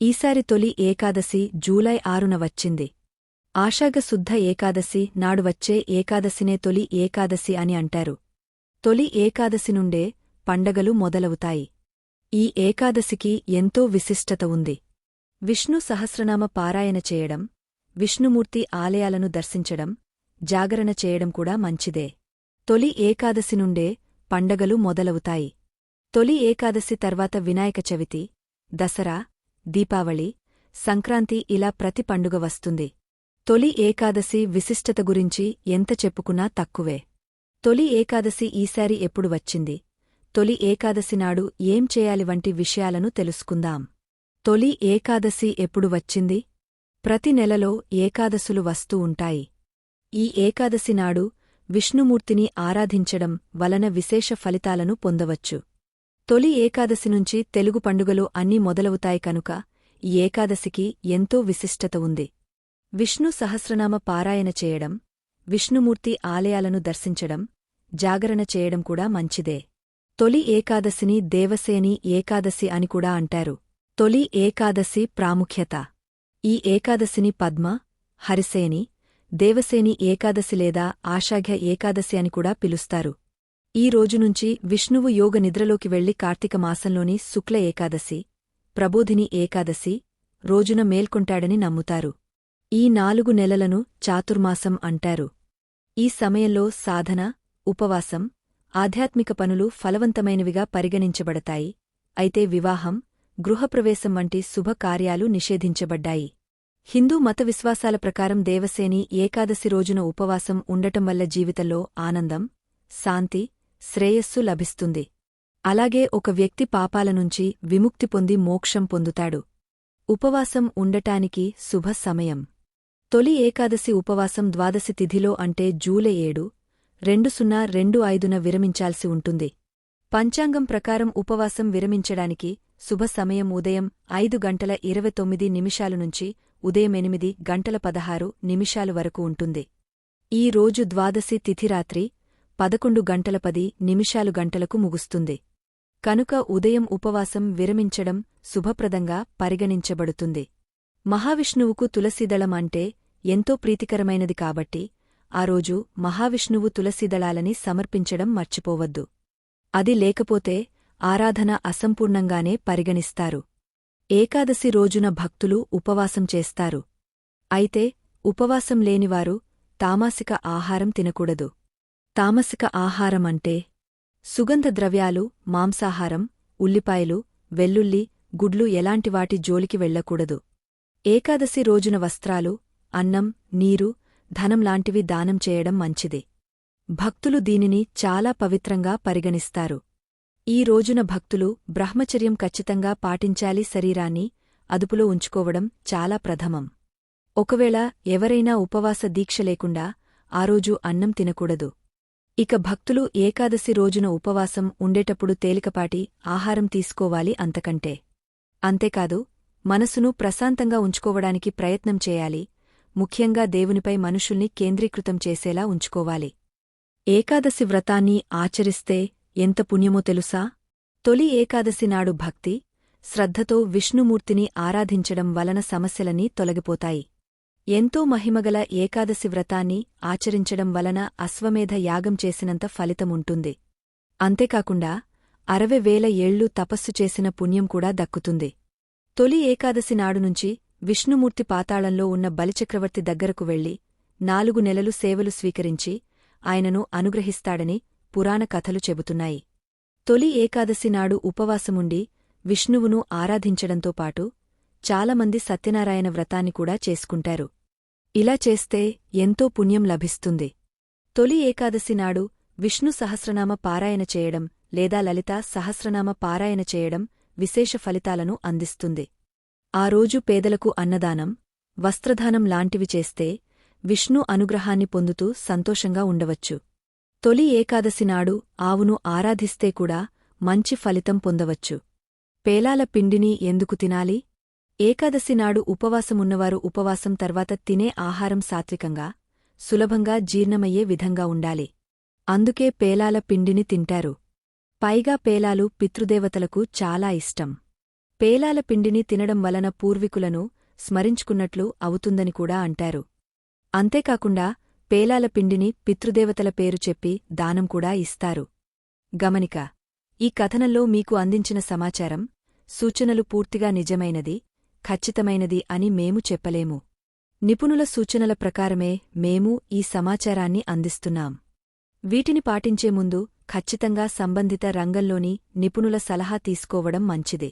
ఈసారి తొలి ఏకాదశి జూలై ఆరున వచ్చింది. ఆషాఢ శుద్ధ ఏకాదశి నాడు వచ్చే ఏకాదశినే తొలి ఏకాదశి అని అంటారు. తొలి ఏకాదశి నుండే పండగలు మొదలవుతాయి. ఈ ఏకాదశికి ఎంతో విశిష్టత ఉంది. విష్ణు సహస్రనామ పారాయణ చేయడం విష్ణుమూర్తి ఆలయాలను దర్శించడం జాగరణ చేయడం కూడా మంచిదే. తొలి ఏకాదశి నుండే పండగలు మొదలవుతాయి. తొలి ఏకాదశి తర్వాత వినాయక చవితి దసరా దీపావళి సంక్రాంతి ఇలా ప్రతి పండుగ వస్తుంది. తొలి ఏకాదశి విశిష్టత గురించి ఎంత చెప్పుకున్నా తక్కువే. తొలి ఏకాదశి ఈసారి ఎప్పుడు వచ్చింది? తొలి ఏకాదశి నాడు ఏం చేయాలి వంటి విషయాలను తెలుసుకుందాం. తొలి ఏకాదశి ఎప్పుడు వచ్చింది? ప్రతి నెలలో ఏకాదశులు వస్తూ ఉంటాయి. ఈ ఏకాదశి నాడు విష్ణుమూర్తిని ఆరాధించడం వలన విశేష ఫలితాలను పొందవచ్చు. తొలి ఏకాదశి నుంచి తెలుగు పండుగలు అన్నీ మొదలవుతాయి కనుక ఈ ఏకాదశికి ఎంతో విశిష్టత ఉంది. విష్ణు సహస్రనామ పారాయణ చేయడం విష్ణుమూర్తి ఆలయాలను దర్శించడం జాగరణ చేయడం కూడా మంచిదే. తొలి ఏకాదశిని దేవసేని ఏకాదశి అని కూడా అంటారు. తొలి ఏకాదశి ప్రాముఖ్యత. ఈ ఏకాదశిని పద్మ హరిసేని దేవసేని ఏకాదశి లేదా ఆషాఘ్య ఏకాదశి అని కూడా పిలుస్తారు. ఈ రోజునుంచి విష్ణువు యోగ నిద్రలోకి వెళ్ళి కార్తీక మాసంలోని శుక్ల ఏకాదశి ప్రబోధిని ఏకాదశి రోజున మేల్కొంటాడని నమ్ముతారు. ఈ నాలుగు నెలలను చాతుర్మాసం అంటారు. ఈ సమయంలో సాధన ఉపవాసం ఆధ్యాత్మిక పనులు ఫలవంతమైనవిగా పరిగణించబడతాయి. అయితే వివాహం గృహప్రవేశం వంటి శుభకార్యాలు నిషేధించబడ్డాయి. హిందూ మత విశ్వాసాల ప్రకారం దేవసేని ఏకాదశి రోజున ఉపవాసం ఉండటం వల్ల జీవితంలో ఆనందం శాంతి శ్రేయస్సు లభిస్తుంది. అలాగే ఒక వ్యక్తి పాపాలనుంచి విముక్తి పొంది మోక్షం పొందుతాడు. ఉపవాసం ఉండటానికి శుభ సమయం. తొలి ఏకాదశి ఉపవాసం ద్వాదశి తిథిలో అంటే జూలై ఏడు రెండు సున్నా రెండు ఐదున విరమించాల్సి ఉంటుంది. పంచాంగం ప్రకారం ఉపవాసం విరమించడానికి శుభ సమయం ఉదయం ఐదు గంటల ఇరవై తొమ్మిది నిమిషాలు నుంచి ఉదయం ఎనిమిది గంటల పదహారు నిమిషాలు వరకు ఉంటుంది. ఈ రోజు ద్వాదశి తిథిరాత్రి పదకొండు గంటల పది నిమిషాలు గంటలకు ముగుస్తుంది. కనుక ఉదయం ఉపవాసం విరమించడం శుభప్రదంగా పరిగణించబడుతుంది. మహావిష్ణువుకు తులసిదళం అంటే ఎంతో ప్రీతికరమైనది కాబట్టి ఆ రోజు మహావిష్ణువు తులసిదళాలని సమర్పించడం మర్చిపోవద్దు. అది లేకపోతే ఆరాధన అసంపూర్ణంగానే పరిగణిస్తారు. ఏకాదశి రోజున భక్తులు ఉపవాసం చేస్తారు. అయితే ఉపవాసం లేనివారు తామాసిక ఆహారం తినకూడదు. తామసిక ఆహారం అంటే సుగంధ ద్రవ్యాలు మాంసాహారం ఉల్లిపాయలు వెల్లుల్లి గుడ్లు ఎలాంటివాటి జోలికి వెళ్ళకూడదు ఏకాదశి రోజున వస్త్రాలు అన్నం నీరు ధనం లాంటివి దానం చేయడం మంచిది. భక్తులు దీనిని చాలా పవిత్రంగా పరిగణిస్తారు. ఈ రోజున భక్తులు బ్రహ్మచర్యం ఖచ్చితంగా పాటించాలి శరీరాన్ని అదుపులో ఉంచుకోవడం చాలా ప్రథమం. ఒకవేళ ఎవరైనా ఉపవాస దీక్ష లేకుండా ఆ రోజు అన్నం తినకూడదు. ఇక భక్తులు ఏకాదశి రోజున ఉపవాసం ఉండేటప్పుడు తేలికపాటి ఆహారం తీసుకోవాలి అంతకంటే. అంతేకాదు మనసును ప్రశాంతంగా ఉంచుకోవడానికి ప్రయత్నం చేయాలి. ముఖ్యంగా దేవునిపై మనుషుల్ని కేంద్రీకృతం చేసేలా ఉంచుకోవాలి. ఏకాదశి వ్రతాన్ని ఆచరిస్తే ఎంత పుణ్యమో తెలుసా? తొలి ఏకాదశి నాడు భక్తి శ్రద్ధతో విష్ణుమూర్తిని ఆరాధించడం వలన సమస్యలన్నీ తొలగిపోతాయి. ఎంతో మహిమగల ఏకాదశి వ్రతాన్ని ఆచరించడం వలన అశ్వమేధ యాగం చేసినంత ఫలితముంటుంది. అంతేకాకుండా అరవై వేల ఏళ్ళు తపస్సు చేసిన పుణ్యం కూడా దక్కుతుంది. తొలి ఏకాదశి నాడు నుంచి విష్ణుమూర్తి పాతాళంలో ఉన్న బలిచక్రవర్తి దగ్గరకు వెళ్ళి నాలుగు నెలలు సేవలు స్వీకరించి ఆయనను అనుగ్రహిస్తాడని పురాణ కథలు చెబుతున్నాయి. తొలి ఏకాదశి నాడు ఉపవాసముండి విష్ణువును ఆరాధించడంతో పాటు చాలామంది సత్యనారాయణ వ్రతాన్ని కూడా చేసుకుంటారు. ఇలా చేస్తే ఎంతో పుణ్యం లభిస్తుంది. తొలి ఏకాదశి నాడు విష్ణు సహస్రనామ పారాయణ చేయడం లేదా లలిత సహస్రనామ పారాయణ చేయడం విశేష ఫలితాలను అందిస్తుంది. ఆ రోజు పేదలకు అన్నదానం వస్త్రదానం లాంటివి చేస్తే విష్ణు అనుగ్రహాన్ని పొందుతూ సంతోషంగా ఉండవచ్చు. తొలి ఏకాదశి నాడు ఆవును ఆరాధిస్తే కూడా మంచి ఫలితం పొందవచ్చు. పేలాల పిండిని ఎందుకు తినాలి? ఏకాదశి నాడు ఉపవాసమున్నవారు ఉపవాసం తర్వాత తినే ఆహారం సాత్వికంగా సులభంగా జీర్ణమయ్యే విధంగా ఉండాలి. అందుకే పేలాల పిండిని తింటారు. పైగా పేలాలు పితృదేవతలకు చాలా ఇష్టం. పేలాల పిండిని తినడం వలన పూర్వీకులను స్మరించుకున్నట్లు అవుతుందని కూడా అంటారు. అంతేకాకుండా పేలాల పిండిని పితృదేవతల పేరు చెప్పి దానం కూడా ఇస్తారు. గమనిక ఈ కథనంలో మీకు అందించిన సమాచారం సూచనలు పూర్తిగా నిజమైనది ఖచ్చితమైనది అని మేము చెప్పలేము. నిపుణుల సూచనల ప్రకారమే మేము ఈ సమాచారాన్ని అందిస్తున్నాం. వీటిని పాటించే ముందు ఖచ్చితంగా సంబంధిత రంగంలోని నిపుణుల సలహా తీసుకోవడం మంచిది.